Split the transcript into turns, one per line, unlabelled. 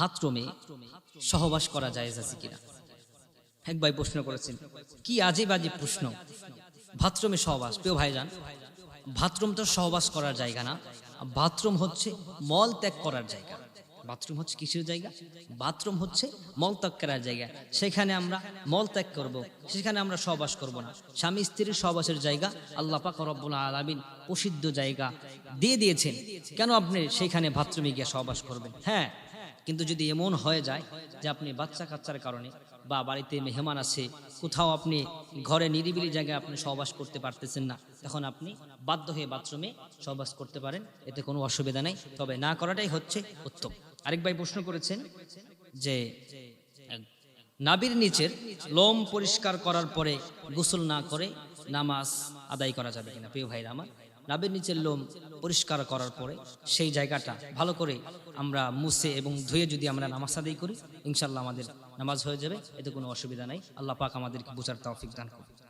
ভাতরুমে সহবাস করা যায় আছে কিনা? এক ভাই প্রশ্ন করেছেন, কি আজে বাজে প্রশ্ন। বাথরুমে সহবাস। প্রিয় ভাইজান, বাথরুম তো সহবাস করার জায়গা না, বাথরুম হচ্ছে মল ত্যাগ করার জায়গা। বাথরুম হচ্ছে কিসের জায়গা? বাথরুম হচ্ছে মল ত্যাগ করার জায়গা। সেখানে আমরা মল ত্যাগ করব, সেখানে আমরা সহবাস করব না। স্বামী স্ত্রীর সহবাসের জায়গা আল্লাহ পাক রব্বুল আলামিন প্রসিদ্ধ জায়গা দিয়ে দিয়েছেন। কেন আপনি সেখানে বাথরুমে গিয়ে সহবাস করবেন? হ্যাঁ কিন্তু যদি এমন হয়ে যায় যে আপনি বাচ্চা কাচ্চার কারণে বা বাড়িতে মেহমান আছে, কোথাও আপনি ঘরে নিরিবিলি জায়গায় আপনি সহবাস করতে পারতেছেন না তখন আপনি বাধ্য হয়ে বাথরুমে সহবাস করতে পারেন, এতে কোনো অসুবিধা নেই। তবে না করাটাই হচ্ছে উত্তম। আরেক ভাই প্রশ্ন করেছেন যে নাবির নিচের লোম পরিষ্কার করার পরে গোসল না করে নামাজ আদায় করা যাবে কিনা, প্রিয় ভাইরা আমার? নাবের নিচের লোম পরিষ্কার করার পরে সেই জায়গাটা ভালো করে আমরা মুছে এবং ধুয়ে যদি আমরা নামাজ আদায় করি ইনশাল্লাহ আমাদের নামাজ হয়ে যাবে, এতে কোনো অসুবিধা নাই। আল্লাহ পাক আমাদেরকে বোঝার তৌফিক দান করুন।